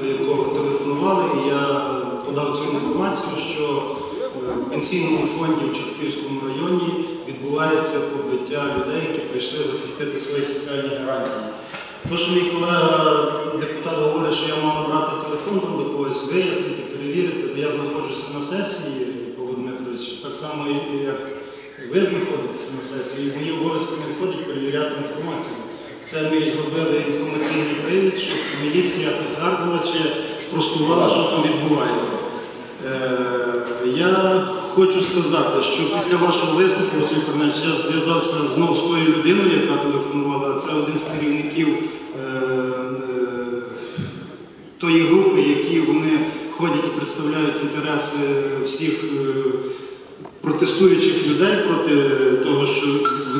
до якого телефонували, я подав цю інформацію, що е, в пенсійному фонді в Чортківському районі відбувається побиття людей, які прийшли захистити свої соціальні гарантії. То, що мій колега депутат говорить, що я мав набрати телефон там до когось, вияснити, перевірити, я знаходжуся на сесії, Павло Дмитрович, так само, як ви знаходитеся на сесії, і мої обов'язки не входить перевіряти інформацію. Це ми зробили інформаційний привід, щоб міліція підтвердила чи спростувала, що там відбувається. Е, я хочу сказати, що після вашого виступу, я зв'язався знову з тою людиною, яка телефонувала. Це один з керівників е, е, тої групи, які вони ходять і представляють інтереси всіх протестуючих людей проти того, що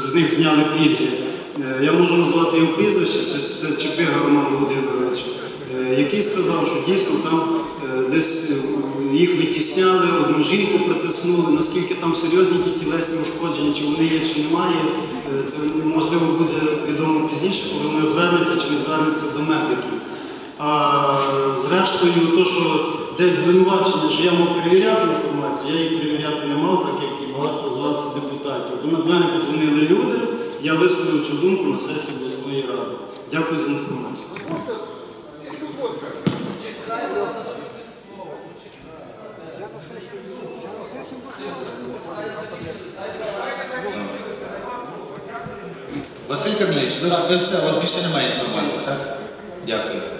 з них зняли пільги. Е, Я можу назвати його прізвище, це, це Чепига Роман Володимирович, е, який сказав, що дійсно там е, десь їх витісняли, одну жінку притиснули, наскільки там серйозні ті тілесні ушкодження, чи вони є, чи немає, це можливо буде відомо пізніше, коли вони звернуться чи не звернуться до медиків. А зрештою, то, що десь звинувачення, що я мав перевіряти інформацію, я її перевіряти не мав, так як і багато з вас депутатів. До мене подзвонили люди, я висловив цю думку на сесії обласної ради. Дякую за інформацію. Василь ви, ви все, у вас більше немає інформації, так? Дякую.